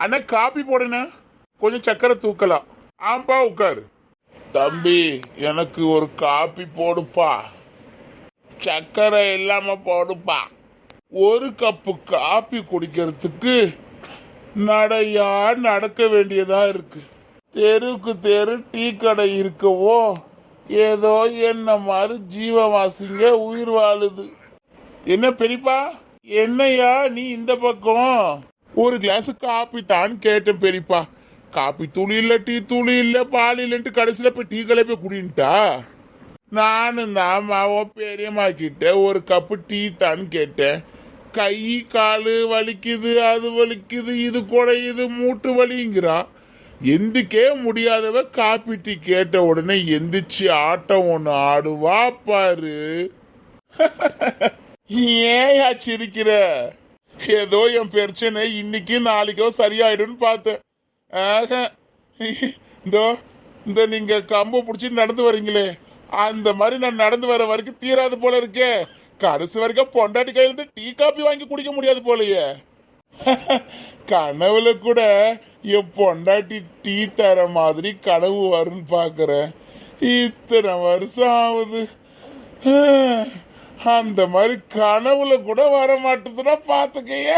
அண்ணா copy போடுண்ணே. கொஞ்சம் சக்கரை தூக்கலாம். ஆம்பா உட்காரு. தம்பி எனக்கு ஒரு காப்பி போடுப்பா. சக்கரை இல்லாம போடுப்பா. ஒரு கப்பு காப்பி குடிக்கிறதுக்கு நடையா நடக்க வேண்டியதா இருக்கு. தெருவுக்கு தெரு டீ கடை இருக்கவோ ஏதோ என்ன மாதிரி ஜீவவாசிங்க உயிர் வாழுது. என்ன பெரியப்பா? என்னையா நீ இந்த பக்கம்? ஒரு கிளாஸ் காப்பி தான் கேட்டேன் பெரியப்பா. காப்பி தூள் இல்லை டீ தூள் இல்லை பால் இல்லைன்ட்டு கடைசியில் போய் டீ கலை போய் குடின்ட்டா? நானும் தான் மாவோ பெரியம்மா கிட்ட ஒரு கப்பு டீ தான் கேட்டேன். கை கால் வலிக்குது அது வலிக்குது இது குடையுது மூட்டு வலிங்கிறா. எந்திக்கே முடியாதவ காப்பி டீ கேட்ட உடனே எந்திரிச்சு ஆட்டம் ஒன்று ஆடுவா பாரு. ஏன் சிரிக்கிற? ஏதோ என் பிரச்சனை இன்னைக்கு நாளைக்கோ சரியாயிடும்னு பார்த்தேன். ஆஹா. இந்தோ இந்த நீங்க கம்பு பிடிச்சி நடந்து வரீங்களே. அந்த மாதிரி நான் நடந்து வர வரைக்கும் தீராது போல இருக்கே. கடைசி வரைக்கும் பொண்டாட்டி கையிலிருந்து டீ காப்பி வாங்கி குடிக்க முடியாது போலயே. கனவுல கூட என் பொண்டாட்டி டீ தர மாதிரி கனவு வரும்னு பாக்குறேன். இத்தனை வருஷம் ஆகுது. அந்த மாதிரி கனவுல கூட வர மாட்டேதுன்னா பாத்துக்கைய.